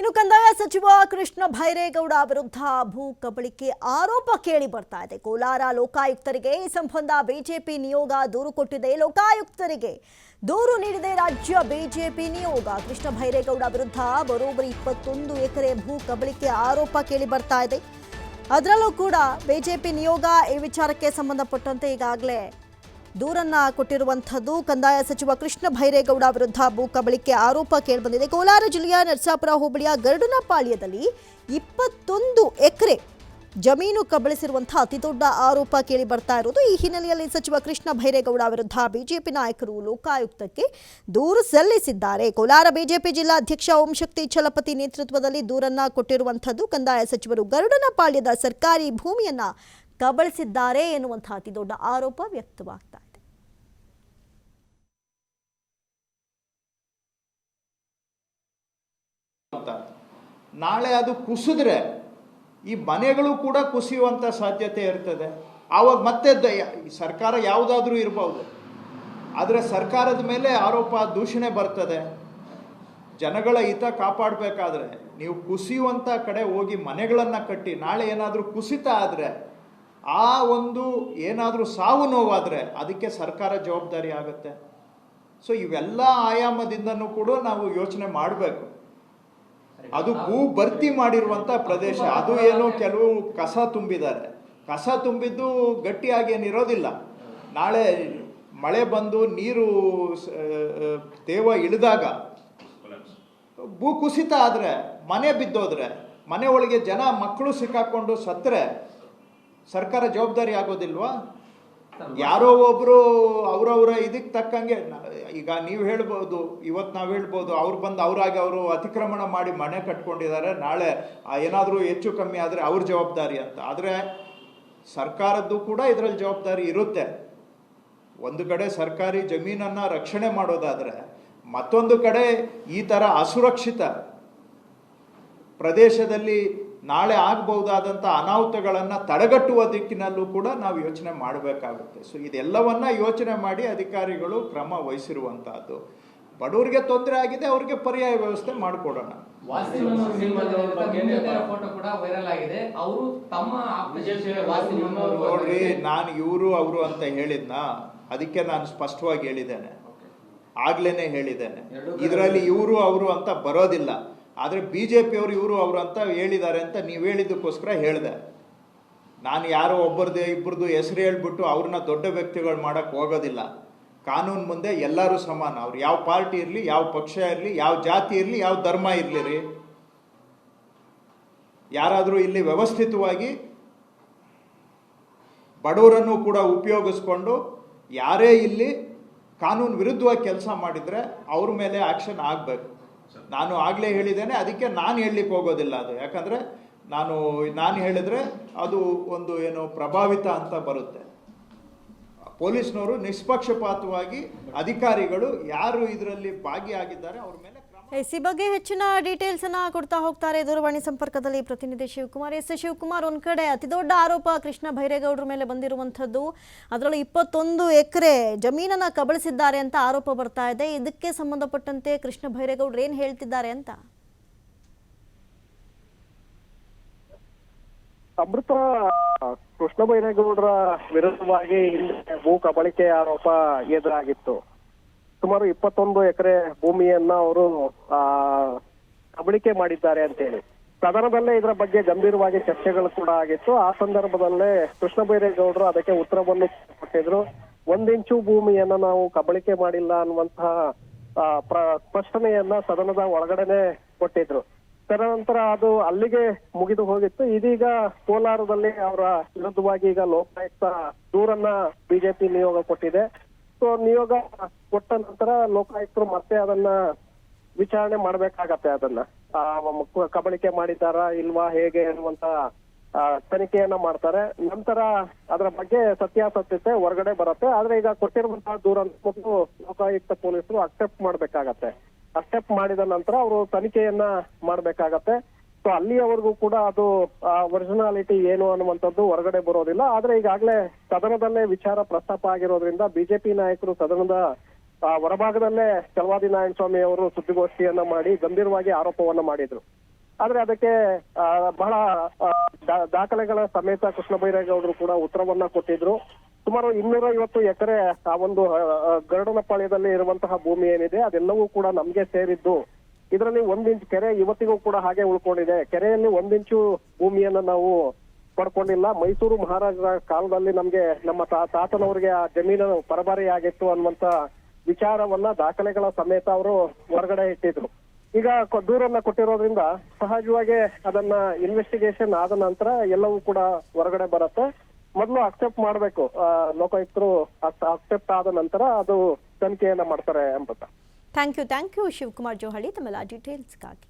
ಇನ್ನು ಕಂದಾಯ ಸಚಿವ ಕೃಷ್ಣ ಭೈರೇಗೌಡ ವಿರುದ್ಧ ಭೂ ಕಬಳಿಕೆ ಆರೋಪ ಕೇಳಿ ಬರ್ತಾ ಇದೆ. ಕೋಲಾರ ಲೋಕಾಯುಕ್ತರಿಗೆ ಈ ಸಂಬಂಧ ಬಿಜೆಪಿ ನಿಯೋಗ ದೂರು ಕೊಟ್ಟಿದೆ. ಲೋಕಾಯುಕ್ತರಿಗೆ ದೂರು ನೀಡಿದೆ ರಾಜ್ಯ ಬಿಜೆಪಿ ನಿಯೋಗ. ಕೃಷ್ಣ ಭೈರೇಗೌಡ ವಿರುದ್ಧ ಬರೋಬ್ಬರಿ ಇಪ್ಪತ್ತೊಂದು ಎಕರೆ ಭೂ ಕಬಳಿಕೆ ಆರೋಪ ಕೇಳಿ ಬರ್ತಾ ಇದೆ. ಅದರಲ್ಲೂ ಕೂಡ ಬಿಜೆಪಿ ನಿಯೋಗ ಈ ವಿಚಾರಕ್ಕೆ ಸಂಬಂಧಪಟ್ಟಂತೆ ಈಗಾಗಲೇ ದೂರನ್ನ ಕೊಟ್ಟಿರುವಂಥದ್ದು ಕಂದಾಯ ಸಚಿವ ಕೃಷ್ಣ ಭೈರೇಗೌಡ ವಿರುದ್ಧ ಭೂ ಕಬಳಿಕೆ ಆರೋಪ ಕೇಳಿಬಂದಿದೆ. ಕೋಲಾರ ಜಿಲ್ಲೆಯ ನರಸಾಪುರ ಹೋಬಳಿಯ ಗರುಡನಪಾಳ್ಯದಲ್ಲಿ ಇಪ್ಪತ್ತೊಂದು ಎಕರೆ ಜಮೀನು ಕಬಳಿಸಿರುವಂತಹ ಅತಿದೊಡ್ಡ ಆರೋಪ ಕೇಳಿ ಬರ್ತಾ ಇರೋದು ಈ ಹಿನ್ನೆಲೆಯಲ್ಲಿ ಸಚಿವ ಕೃಷ್ಣ ಭೈರೇಗೌಡ ವಿರುದ್ಧ ಬಿಜೆಪಿ ನಾಯಕರು ಲೋಕಾಯುಕ್ತಕ್ಕೆ ದೂರು ಸಲ್ಲಿಸಿದ್ದಾರೆ. ಕೋಲಾರ ಬಿಜೆಪಿ ಜಿಲ್ಲಾಧ್ಯಕ್ಷ ಓಂಶಕ್ತಿ ಛಲಪತಿ ನೇತೃತ್ವದಲ್ಲಿ ದೂರನ್ನ ಕೊಟ್ಟಿರುವಂಥದ್ದು ಕಂದಾಯ ಸಚಿವರು ಗರುಡನಪಾಳ್ಯದ ಸರ್ಕಾರಿ ಭೂಮಿಯನ್ನ ಕಬಳಿಸಿದ್ದಾರೆ ಎನ್ನುವಂತಹ ಅತಿದೊಡ್ಡ ಆರೋಪ ವ್ಯಕ್ತವಾಗ್ತಾ ಇದೆ ಅಂತ ನಾಳೆ ಅದು ಕುಸಿದ್ರೆ ಈ ಮನೆಗಳು ಕೂಡ ಕುಸಿಯುವಂಥ ಸಾಧ್ಯತೆ ಇರ್ತದೆ. ಆವಾಗ ಮತ್ತೆ ಸರ್ಕಾರ ಯಾವುದಾದ್ರೂ ಇರಬಹುದು ಆದರೆ ಸರ್ಕಾರದ ಮೇಲೆ ಆರೋಪ ದೂಷಣೆ ಬರ್ತದೆ. ಜನಗಳ ಹಿತ ಕಾಪಾಡಬೇಕಾದ್ರೆ ನೀವು ಕುಸಿಯುವಂಥ ಕಡೆ ಹೋಗಿ ಮನೆಗಳನ್ನು ಕಟ್ಟಿ, ನಾಳೆ ಏನಾದರೂ ಕುಸಿತ ಆದರೆ, ಆ ಒಂದು ಏನಾದರೂ ಸಾವು ನೋವಾದರೆ ಅದಕ್ಕೆ ಸರ್ಕಾರ ಜವಾಬ್ದಾರಿ ಆಗುತ್ತೆ. ಸೊ ಇವೆಲ್ಲ ಆಯಾಮದಿಂದನೂ ಕೂಡ ನಾವು ಯೋಚನೆ ಮಾಡಬೇಕು. ಅದು ಭೂ ಭರ್ತಿ ಮಾಡಿರುವಂತ ಪ್ರದೇಶ. ಅದು ಏನು ಕೆಲವು ಕಸ ತುಂಬಿದ್ದಾರೆ. ಕಸ ತುಂಬಿದ್ದು ಗಟ್ಟಿಯಾಗಿ ಏನಿರೋದಿಲ್ಲ ನಾಳೆ ಮಳೆ ಬಂದು ನೀರು ತೇವ ಇಳಿದಾಗ ಭೂ ಕುಸಿತ ಆದ್ರೆ, ಮನೆ ಬಿದ್ದೋದ್ರೆ, ಮನೆ ಒಳಗೆ ಜನ ಮಕ್ಕಳು ಸಿಕ್ಕಾಕೊಂಡು ಸತ್ತರೆ ಸರ್ಕಾರ ಜವಾಬ್ದಾರಿ ಆಗೋದಿಲ್ವಾ? ಯಾರೋ ಒಬ್ರು ಅವರವರ ಇದಕ್ಕೆ ತಕ್ಕಂಗೆ ಈಗ ನೀವು ಹೇಳ್ಬೋದು ಇವತ್ತು ನಾವು ಹೇಳ್ಬೋದು, ಅವ್ರು ಬಂದು ಅವರಾಗಿ ಅವರು ಅತಿಕ್ರಮಣ ಮಾಡಿ ಮನೆ ಕಟ್ಕೊಂಡಿದ್ದಾರೆ ನಾಳೆ ಏನಾದರೂ ಹೆಚ್ಚು ಕಮ್ಮಿ ಆದರೆ ಅವ್ರ ಜವಾಬ್ದಾರಿ ಅಂತ. ಆದರೆ ಸರ್ಕಾರದ್ದು ಕೂಡ ಇದರಲ್ಲಿ ಜವಾಬ್ದಾರಿ ಇರುತ್ತೆ. ಒಂದು ಕಡೆ ಸರ್ಕಾರಿ ಜಮೀನನ್ನು ರಕ್ಷಣೆ ಮಾಡೋದಾದರೆ, ಮತ್ತೊಂದು ಕಡೆ ಈ ಥರ ಅಸುರಕ್ಷಿತ ಪ್ರದೇಶದಲ್ಲಿ ನಾಳೆ ಆಗಬಹುದಾದಂಥ ಅನಾಹುತಗಳನ್ನು ತಡೆಗಟ್ಟುವ ದಿಕ್ಕಿನಲ್ಲೂ ಕೂಡ ನಾವು ಯೋಚನೆ ಮಾಡಬೇಕಾಗುತ್ತೆ. ಸೊ ಇದೆಲ್ಲವನ್ನ ಯೋಚನೆ ಮಾಡಿ ಅಧಿಕಾರಿಗಳು ಕ್ರಮ ವಹಿಸಿರುವಂತಹದ್ದು. ಬಡವರಿಗೆ ತೊಂದರೆ ಆಗಿದೆ ಅವ್ರಿಗೆ ಪರ್ಯಾಯ ವ್ಯವಸ್ಥೆ ಮಾಡಿಕೊಡೋಣ. ವಾಸಿಮನೋರ್ ಸಿನಿಮಾದ ಫೋಟೋ ಕೂಡ ವೈರಲ್ ಆಗಿದೆ. ಅವರು ತಮ್ಮ ಆಪ್ತ ಶಿಷ್ಯ ವಾಸಿಮನೋರ್ ನೋಡ್ರಿ ನಾನು ಇವರು ಅವರು ಅಂತ ಹೇಳಿದ್ನ ಅದಕ್ಕೆ ನಾನು ಸ್ಪಷ್ಟವಾಗಿ ಹೇಳಿದ್ದೇನೆ. ಆಗ್ಲೇನೆ ಹೇಳಿದ್ದೇನೆ. ಇದರಲ್ಲಿ ಇವರು ಅವರು ಅಂತ ಬರೋದಿಲ್ಲ. ಆದರೆ ಬಿ ಜೆ ಪಿಯವರು ಇವರು ಅವರು ಅಂತ ಹೇಳಿದ್ದಾರೆ ಅಂತ ನೀವು ಹೇಳಿದ್ದಕ್ಕೋಸ್ಕರ ಹೇಳಿದೆ. ನಾನು ಯಾರೋ ಒಬ್ಬರದ್ದು ಇಬ್ಬರದು ಹೆಸರು ಹೇಳ್ಬಿಟ್ಟು ಅವ್ರನ್ನ ದೊಡ್ಡ ವ್ಯಕ್ತಿಗಳು ಮಾಡೋಕ್ಕೆ ಹೋಗೋದಿಲ್ಲ. ಕಾನೂನು ಮುಂದೆ ಎಲ್ಲರೂ ಸಮಾನ. ಅವ್ರು ಯಾವ ಪಾರ್ಟಿ ಇರಲಿ, ಯಾವ ಪಕ್ಷ ಇರಲಿ, ಯಾವ ಜಾತಿ ಇರಲಿ, ಯಾವ ಧರ್ಮ ಇರಲಿ ರೀ. ಯಾರಾದರೂ ಇಲ್ಲಿ ವ್ಯವಸ್ಥಿತವಾಗಿ ಬಡವರನ್ನು ಕೂಡ ಉಪಯೋಗಿಸ್ಕೊಂಡು ಯಾರೇ ಇಲ್ಲಿ ಕಾನೂನು ವಿರುದ್ಧವಾಗಿ ಕೆಲಸ ಮಾಡಿದರೆ ಅವ್ರ ಮೇಲೆ ಆಕ್ಷನ್ ಆಗಬೇಕು. ನಾನು ಆಗಲೇ ಹೇಳಿದ್ದೇನೆ, ಅದಕ್ಕೆ ನಾನು ಹೇಳಲಿಕ್ಕೆ ಹೋಗೋದಿಲ್ಲ ಅದು. ಯಾಕಂದರೆ, ನಾನು ನಾನು ಹೇಳಿದ್ರೆ ಅದು ಒಂದು ಏನು ಪ್ರಭಾವಿತ ಅಂತ ಬರುತ್ತೆ. ಪೊಲೀಸ್ನವರು ನಿಷ್ಪಕ್ಷಪಾತವಾಗಿ ಅಧಿಕಾರಿಗಳು ಯಾರು ಇದರಲ್ಲಿ ಭಾಗಿಯಾಗಿದ್ದಾರೆ ಅವ್ರ ಮೇಲೆ ಕ್ರಮ ಎಸ್ ಈ ಬಗ್ಗೆ ಹೆಚ್ಚಿನ ಡೀಟೇಲ್ಸ್ ಅನ್ನ ಕೊಡ್ತಾ ಹೋಗ್ತಾರೆ ದೂರವಾಣಿ ಸಂಪರ್ಕದಲ್ಲಿ ಪ್ರತಿನಿಧಿ ಶಿವಕುಮಾರ್. ಎಸ್ ಶಿವಕುಮಾರ್ ಒಂದ್ ಕಡೆ ಅತಿದೊಡ್ಡ ಆರೋಪ ಕೃಷ್ಣ ಭೈರೇಗೌಡರ ಮೇಲೆ ಬಂದಿರುವಂಥದ್ದು. ಅದರಲ್ಲೂ ಇಪ್ಪತ್ತೊಂದು ಎಕರೆ ಜಮೀನನ್ನ ಕಬಳಿಸಿದ್ದಾರೆ ಅಂತ ಆರೋಪ ಬರ್ತಾ ಇದೆ. ಇದಕ್ಕೆ ಸಂಬಂಧಪಟ್ಟಂತೆ ಕೃಷ್ಣ ಭೈರೇಗೌಡರು ಏನ್ ಹೇಳ್ತಿದ್ದಾರೆ ಅಂತ? ಅಮೃತ ಕೃಷ್ಣ ಬೈರೇಗೌಡರ ವಿರುದ್ಧವಾಗಿ ಭೂ ಕಬಳಿಕೆ ಆರೋಪ ಎದುರಾಗಿತ್ತು. ಸುಮಾರು ಇಪ್ಪತ್ತೊಂದು ಎಕರೆ ಭೂಮಿಯನ್ನ ಅವರು, ಆ, ಕಬಳಿಕೆ ಮಾಡಿದ್ದಾರೆ ಅಂತೇಳಿ. ಸದನದಲ್ಲೇ ಇದರ ಬಗ್ಗೆ ಗಂಭೀರವಾಗಿ ಚರ್ಚೆಗಳು ಕೂಡ ಆಗಿತ್ತು. ಆ ಸಂದರ್ಭದಲ್ಲೇ ಕೃಷ್ಣ ಬೈರೇಗೌಡರು ಅದಕ್ಕೆ ಉತ್ತರವನ್ನು ಕೊಟ್ಟಿದ್ರು. ಒಂದಿಂಚು ಭೂಮಿಯನ್ನ ನಾವು ಕಬಳಿಕೆ ಮಾಡಿಲ್ಲ ಅನ್ನುವಂತಹ ಸ್ಪಷ್ಟನೆಯನ್ನ ಸದನದ ಒಳಗಡೆನೆ ಕೊಟ್ಟಿದ್ರು. ತದನಂತರ ಅದು ಅಲ್ಲಿಗೆ ಮುಗಿದು ಹೋಗಿತ್ತು. ಇದೀಗ ಕೋಲಾರದಲ್ಲಿ ಅವರ ವಿರುದ್ಧವಾಗಿ ಈಗ ಲೋಕಾಯುಕ್ತ ದೂರನ್ನ ಬಿಜೆಪಿ ನಿಯೋಗ ಕೊಟ್ಟಿದೆ. ಸೊ ನಿಯೋಗ ಕೊಟ್ಟ ನಂತರ ಲೋಕಾಯುಕ್ತರು ಮತ್ತೆ ಅದನ್ನ ವಿಚಾರಣೆ ಮಾಡ್ಬೇಕಾಗತ್ತೆ ಅದನ್ನ. ಕಬಳಿಕೆ ಮಾಡಿದ್ದಾರಾ ಇಲ್ವಾ, ಹೇಗೆ ಅನ್ನುವಂತ ತನಿಖೆಯನ್ನ ಮಾಡ್ತಾರೆ. ನಂತರ ಅದರ ಬಗ್ಗೆ ಸತ್ಯಾಸತ್ಯತೆ ಹೊರಗಡೆ ಬರುತ್ತೆ. ಆದ್ರೆ ಈಗ ಕೊಟ್ಟಿರುವಂತಹ ಮತ್ತು ಲೋಕಾಯುಕ್ತ ಪೊಲೀಸರು ಅಕ್ಸೆಪ್ಟ್ ಮಾಡ್ಬೇಕಾಗತ್ತೆ. ಅಕ್ಸೆಪ್ಟ್ ಮಾಡಿದ ನಂತರ ಅವರು ತನಿಖೆಯನ್ನ ಮಾಡ್ಬೇಕಾಗತ್ತೆ. ಸೊ ಅಲ್ಲಿಯವರೆಗೂ ಕೂಡ ಅದು ಒರಿಜಿನಾಲಿಟಿ ಏನು ಅನ್ನುವಂಥದ್ದು ಹೊರಗಡೆ ಬರೋದಿಲ್ಲ. ಆದ್ರೆ ಈಗಾಗಲೇ ಸದನದಲ್ಲೇ ವಿಚಾರ ಪ್ರಸ್ತಾಪ ಆಗಿರೋದ್ರಿಂದ ಬಿಜೆಪಿ ನಾಯಕರು ಸದನದ ಹೊರಭಾಗದಲ್ಲೇ ಚಲವಾದಿ ನಾರಾಯಣ ಸ್ವಾಮಿ ಅವರು ಸುದ್ದಿಗೋಷ್ಠಿಯನ್ನ ಮಾಡಿ ಗಂಭೀರವಾಗಿ ಆರೋಪವನ್ನ ಮಾಡಿದ್ರು. ಆದ್ರೆ ಅದಕ್ಕೆ ಬಹಳ ದಾಖಲೆಗಳ ಸಮೇತ ಕೃಷ್ಣ ಬೈರೇಗೌಡರು ಕೂಡ ಉತ್ತರವನ್ನ ಕೊಟ್ಟಿದ್ರು. ಸುಮಾರು ಇನ್ನೂರ ಐವತ್ತು ಎಕರೆ, ಆ ಒಂದು ಗರುಡನಪಾಳ್ಯದಲ್ಲಿ ಇರುವಂತಹ ಭೂಮಿ ಏನಿದೆ, ಅದೆಲ್ಲವೂ ಕೂಡ ನಮ್ಗೆ ಸೇರಿದ್ದು. ಇದರಲ್ಲಿ ಒಂದ್ ಇಂಚ್ ಕೆರೆ ಇವತ್ತಿಗೂ ಕೂಡ ಹಾಗೆ ಉಳ್ಕೊಂಡಿದೆ. ಕೆರೆಯಲ್ಲಿ ಒಂದಿಂಚು ಭೂಮಿಯನ್ನ ನಾವು ಪಡ್ಕೊಂಡಿಲ್ಲ. ಮೈಸೂರು ಮಹಾರಾಜರ ಕಾಲದಲ್ಲಿ ನಮ್ಗೆ, ನಮ್ಮ ತಾತನವರಿಗೆ ಆ ಜಮೀನು ಪರಬಾರಿ ಆಗಿತ್ತು ಅನ್ನುವಂತ ವಿಚಾರವನ್ನ ದಾಖಲೆಗಳ ಸಮೇತ ಅವರು ಹೊರಗಡೆ ಇಟ್ಟಿದ್ರು. ಈಗ ದೂರನ್ನ ಕೊಟ್ಟಿರೋದ್ರಿಂದ ಸಹಜವಾಗಿ ಅದನ್ನ ಇನ್ವೆಸ್ಟಿಗೇಷನ್ ಆದ ನಂತರ ಎಲ್ಲವೂ ಕೂಡ ಹೊರಗಡೆ ಬರುತ್ತೆ. ಮೊದಲು ಅಕ್ಸೆಪ್ಟ್ ಮಾಡಬೇಕು. ಲೋಕಾಯುಕ್ತರು ಅಕ್ಸೆಪ್ಟ್ ಆದ ನಂತರ ಅದು ತನಿಖೆಯನ್ನ ಮಾಡ್ತಾರೆ ಎಂಬತ್ತ. Thank you thank you Shivakumar Johali. ತಮ್ಮೆಲ್ಲ ಡೀಟೇಲ್ಸ್ಗಾಗಿ